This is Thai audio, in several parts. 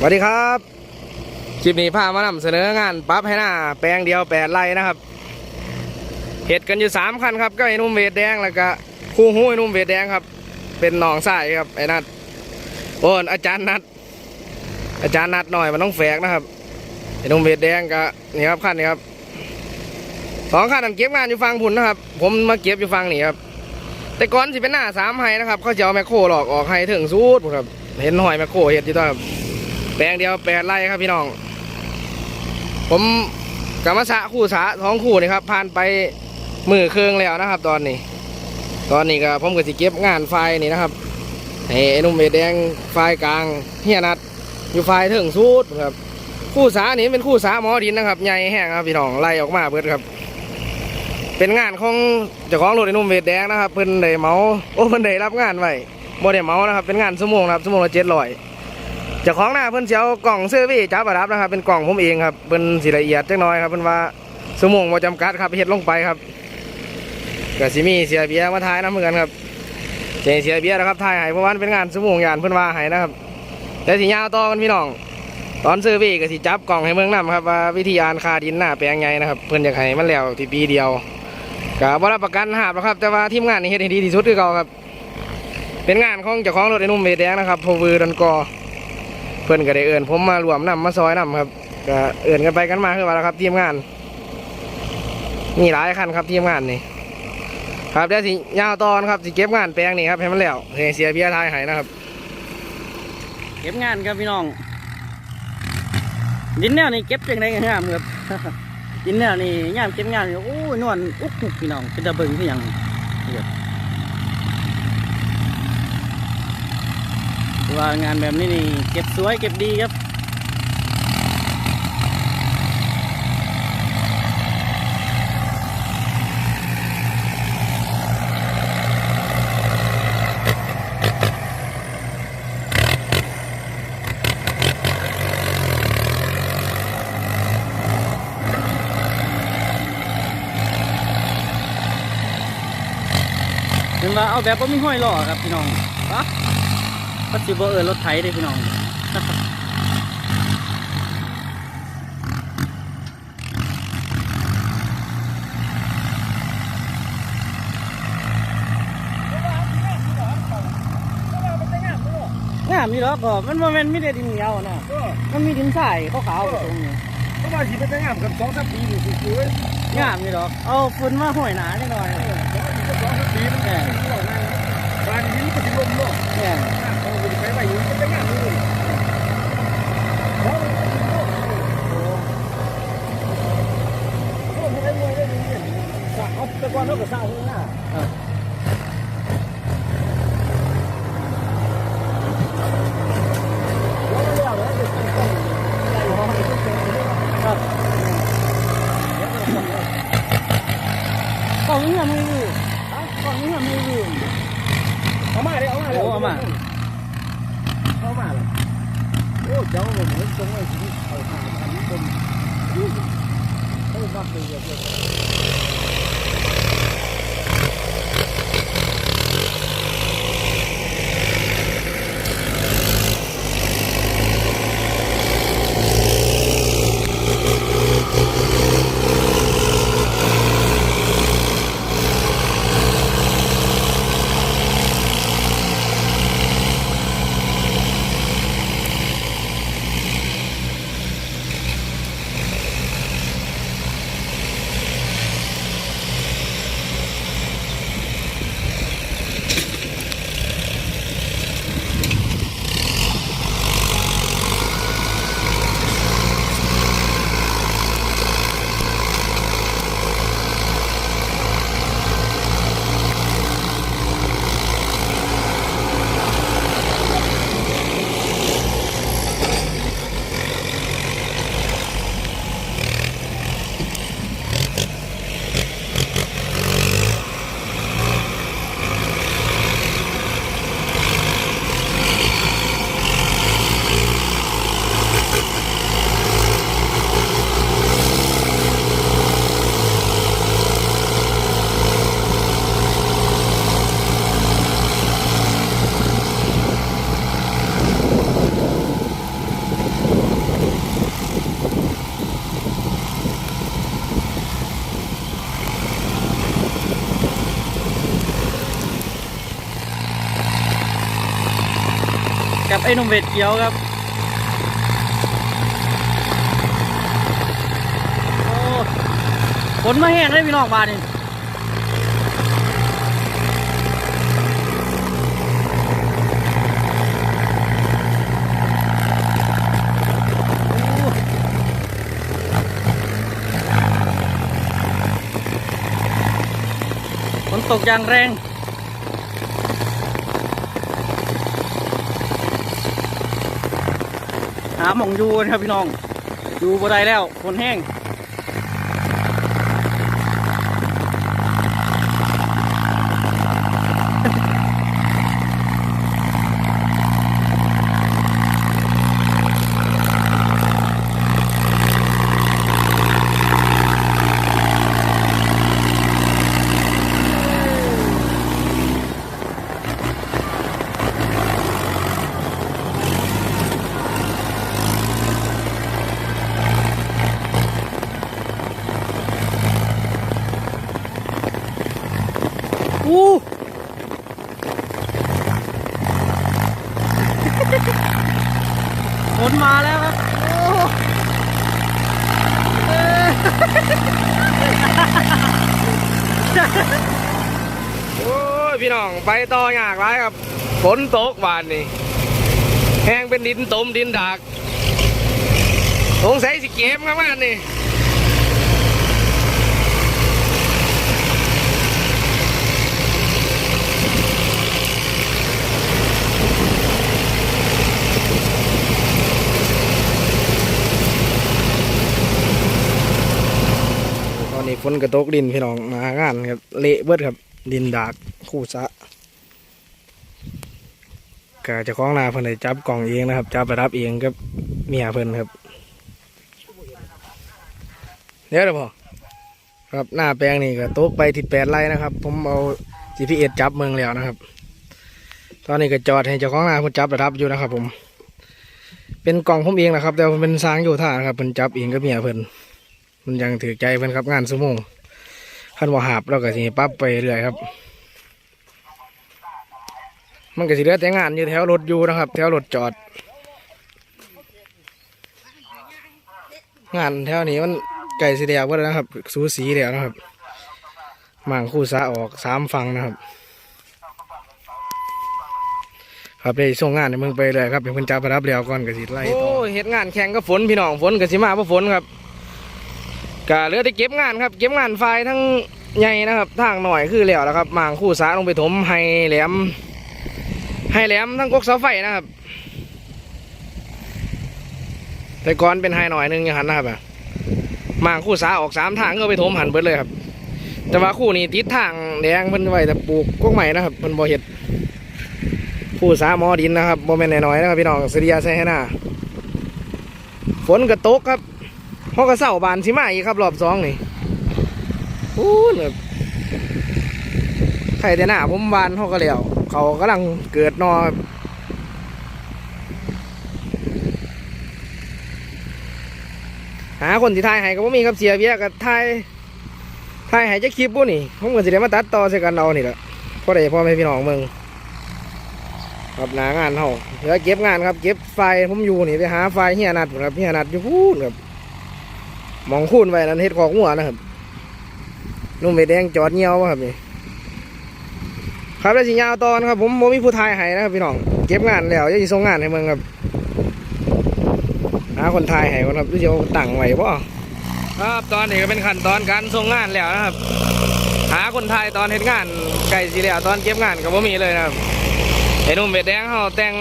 สวัสดีครับ คลิปนี้พามานำเสนองานปั๊บให้หน้า แปลงเดียวแปดไร่นะครับเห็ดกันอยู่สามคันครับก็ไอ้นุ่มเวดแดงแล้วก็คู่หูไอ้นุ่มเวดแดงครับ เป็นหนองสายครับไอ้นัดโอ้อาจารย์นัด อาจารย์นัดหน่อยมันต้องแฝกนะครับไอ้นุ่มเวดแดงก็นี่ครับคันนี้ครับสองคันนั้นเก็บงานอยู่ฟังผุนนะครับ ผมมาเก็บอยู่ฟังนี่ครับแต่ก่อนสิเป็นหน้าสามไฮนะครับเขาจะเอาแมคโครหลอกออกให้ถึงสูดครับ เห็นหอยแมคโครเห็ดอยู่ต้ครับ แปลงเดียวแปดไร่ครับพี่น้อง ผมกรรมสะคู่สาท้องคู่นี่ครับผ่านไปมือเครื่องแล้วนะครับ ตอนนี้ ตอนนี้ก็ผมก็สิเก็บงานไฟนี่นะครับให้ไอ้นุ่มเอแดงไฟกลางเฮียนัดอยู่ไฟถึงสูดครับ คู่สานี่เป็นคู่สาหมอดินนะครับใหญ่แห้งครับพี่น้องไล่ออกมาเบิดครับ เป็นงานของเจ้าของรถไอ้นุ่มเวดแดงนะครับเพิ่นได้เมาโอ้เพิ่นได้รับงานไว้บ่ได้เมานะครับเป็นงานชั่วโมงนะครับชั่วโมงละเจ็ดร้อย จ้าของหน้าเพิ่นเชียวกล่องเซอร์วี่จับประดับนะครับ เป็นกล่องผมเองครับเพิ่นสิละเอียดจักน้อยครับเพิ่นว่าสมองบ่จำกัดครับเฮ็ดลงไปครับก็สิมีเสียเบียร์มาถ่ายน้ำเหมือนกันครับเจเสียเบียร์นะครับถ่ายให้เพราะว่ามันเป็นงานสมองยานเพิ่อนว่าให้นะครับ แต่สิยาวต่อกันพี่น้อง ตอนเซอร์วี่ก็สิจับกล่องให้เมืองนํครับว่าวิธีอ่านคาดินหน้าแปลงใหญ่นะครับ เพิ่อนอยากให้มันแล้วที่ปีเดียวก็บ่รับประกันหาบหรอกครับ แต่ว่าทีมงานนี่เฮ็ดให้ดีที่สุดคือเก่าครับ เป็นงานของเจ้าของรถไอ้นุ่มเวดแดงนะครับพอวือดันกอ เพื่อนก็ได้เอินผมมารวมนำมาซอยนำครับก็เอินกันไปกันมาคือว่าแล้วครับทีมงานมีหลายคันครับทีมงานนี่ครับเดี๋ยวสิยาวตอนครับสิเก็บงานแปลงนี่ครับให้มันแล้วให้เสียเบียทายให้นะครับ เก็บงานครับพี่น้อง ดินแนวนี่เก็บจังไดกันงามครับดินแนวนี่ยามเก็บงานโอ้ยนวลอุกอุกพี่น้องเป็นตะเบิงคือหยังนี่ครับ ว่างานแบบนี้นี่เก็บสวยเก็บดีครับเห็นว่าเอาแบบว่ามีห้อยล้อครับพี่น้องปะ ปัจจุบันเออรถไถเลยพี่น้องงามนี่หรอกก็มันว่ามันไม่ได้ดินเหนียวนะมันมีดินทรายขาวๆตรงนี้เพราะว่าสิเป็นงานกับสองสามปีนี่สิคืองามนี่หรอกเอาฝุ่นมาห้อยหนาจังหน่อยสองสามปีมันเนี่ยบ้านนี้ก็สิลมเนาะ เนี่ยเอาไปไปไปอยู่เป็นงานนี่เอาแต่ก่อนเราก็สร้างข้างหน้า ครับกล่องนี้ยังไม่รู้กล่องนี้ยังไม่รู้ เอามาเลยเอามาเลย โอ้เอามา เอามาเลยโอ้เจ้าเหมือนตรงไอ้ที่เขาหาอันนี้เป็นโอ้บ้าเลยเลย กับไอ้นมเวทเขียวครับ โอ้ฝนมาแห้งเลยพี่น้องบ้านนี่ฝนตกอย่างแรง หาหมองยูนะครับพี่น้อง อยู่บ่ได้แล้วฝนแห้ง อู้ ฝนมาแล้วครับ โอ้เอ้ย โอ้ยพี่น้องไปต่อยากไรครับฝนตกบานนี่แห้งเป็นดินตมดินดากสงสัยสิเก็บครับมันนี่ตอ นนี้ฝนกระตกดินพี่น้องมางานครับเละเบิดครับ ดินดากคู่ซะก็เจะคล้าของนาเพิ่นได้จับกล่องเองนะครับจับปรับเองกับเมียเพิ่นครับเดี๋ยวเดี๋ยวพอครับหน้าแปลงนี่ก็ตกไปที่แปดไร่นะครับ ผมเอา GPS จับเมืองแล้วนะครับ ตอนนี้ก็จอดให้เจ้าของนาเพิ่นจับปรับอยู่นะครับ ผม เป็นกล่องผมเองนะครับ แต่ว่ามันเป็นสร้างโยธานะครับเพิ่นจับเองกับเมียเพิ่น มันยังถือใจเพิ่นครับงานสมงขั้นว่าหาบเราก็สิปรับไปเรื่อยครับ มันก็สิเหลือแต่งานอยู่แถวรถอยู่นะครับ แถวรถจอด งานแถวนี้มันไก่สีแดงก็แล้วนะครับ สูสีเดียวนะครับหมางคู่สาออกสามฝั่งนะครับ ครับได้ส่งงานในเมืองไปเลยครับเป็นคนจับไปรับแล้วก่อนก็สิไล่ต่อโอ้เฮ็ดงานแข่งก็ฝนพี่น้องฝนก็สิมาเพราะฝนครับ ก็เหลือแต่เก็บงานครับ เก็บงานไฟทั้งใหญ่นะครับทางหน่อยคือแล้วแล้วครับมางคู่สาลงไปถมให้แหลมให้แหลมทั้งกกเสาไฟนะครับ แต่ก่อนเป็นไฮหน่อยหนึงอย่างหันนะครับมางคู่สาออกสามทางก็ไปถมหันเบิดเลยครับ แต่ว่าคู่นี้ติดทางแดงเพิ่นไว้แต่ปลูกกกใหม่นะครับเพิ่นบ่เฮ็ดคู่สาหมอดินนะครับบ่แม่นน้อยๆนะครับพี่น้องสุริยาไซให้หน้าฝนก็ตกครับ พอกระเสาบานสิมาอีกครับ รอบสองนี่โอ้เหนือใครแต่หน้าผมบานเขาก็แล้วเขากำลังเกิดนอหาคนที่ทายให้ก็บ่มีครับเสียเบี้ยกับทายทายให้จะคลิปบุนี่ผมก็สิได้มาตัดต่อใส่กันเอานี่แหละพอได้พ่อแม่พี่น้องเมืองครับหนางานเขาเหลือเก็บงานครับ เก็บไฟผมอยู่นี่ไปหาไฟเฮียนัดครับเฮียนัดอยู่พูนครับ มองคูนไว้นั้นเฮ็ดของหัวนะครับนุ่มใบแดงจอดเงี้ยววะครับนี่ครับแล้วสิยาวตอนครับ ผมโมมีผู้ทายให้นะครับพี่น้องเก็บงานแล้วจะส่งงานให้เมืองครับหาคนทายให้ก่อนครับที่จะเอาตั้งไว้บ่ครับตอนนี้ก็เป็นขั้นตอนการส่งงานแล้วนะครับ หาคนทายตอนเฮ็ดงานไก่สีแล้วตอนเก็บงานก็บ่มีเลยนะครับไอ้นุ่มเบ็ดแดงเขาแต่ง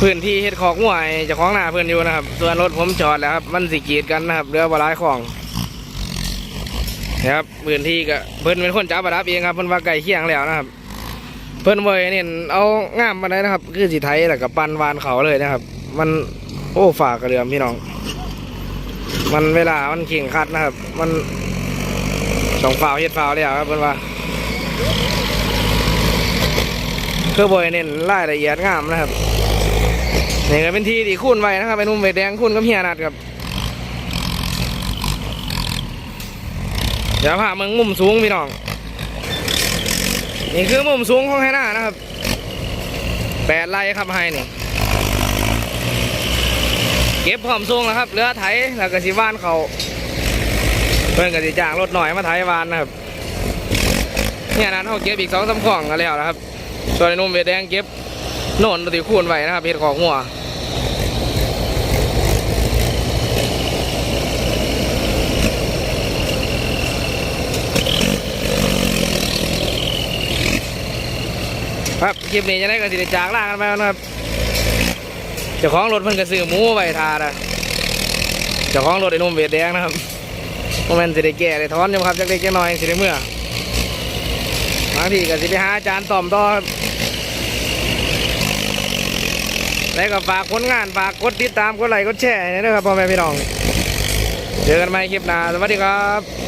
พื้นที่เฮ็ดของหวยจะของหน้าเพื่อนอยู่นะครับ ส่วนรถผมจอดแล้วครับ มันสิกีดกันนะครับเรือบาลายของนะครับพื้นที่ก็เพิ่อนเป็นคนจับประดับเองครับเพิ่อนว่าไก่เคียงแล้วนะครับ เพิ่อนเวยเนี่ยเอาง่ามมาได้นะครับ คือสีไทยแล้วก็ปันวานเขาเลยนะครับ มันโอ้ฝากกระเดือมพี่น้อง มันเวลามันเข่งคัดนะครับ มันสองฝ่าวเฮ็ดฝ่าวแล้วครับเพิ่อนว่าคือบอยเน้นรายละเอียดงามนะครับ นี่ก็เป็นที่ที่คุ้นไว้นะครับเป็นนุ่มใบแดงคุ้นกับเฮียนัดครับเดี๋ยวพาเมืองมุมสูงพี่น้องนี่คือมุมสูงของไฮน่านะครับแปดไร่ครับไฮนี่เก็บพร้อมส่งแล้วครับเรือไถแล้วก็สิว่านเขาเพื่อนก็สิจ้างรถหน่อยมาไถวานนะครับเนี่ยนั้นเขาเก็บอีกสองสามของกันแล้วนะครับส่วนไอ้นุ่มเวทแดงเก็บ โน่นตัวที่คูณไว้นะครับเห็ดของหัวครับคลิปนี้จะได้กันสิดจากล่างกันไปนะครับเจ้าของรถเพิ่นก็ซื้อหมูไว้ทานะเจ้าของรถไอ้นุ่มเวทแดงนะครับโมเมนสิได้แก่ได้ถอนอยู่ครับจักเล็กจักน้อยสิได้เมื่อบางทีก็สิไปหาอาจารย์ต่อมต่อครับ แล้วก็ฝากผลงานฝากกดติดตามกดไลค์กดแชร์นะครับพ่อแม่พี่น้อง เจอกันใหม่คลิปหน้าสวัสดีครับ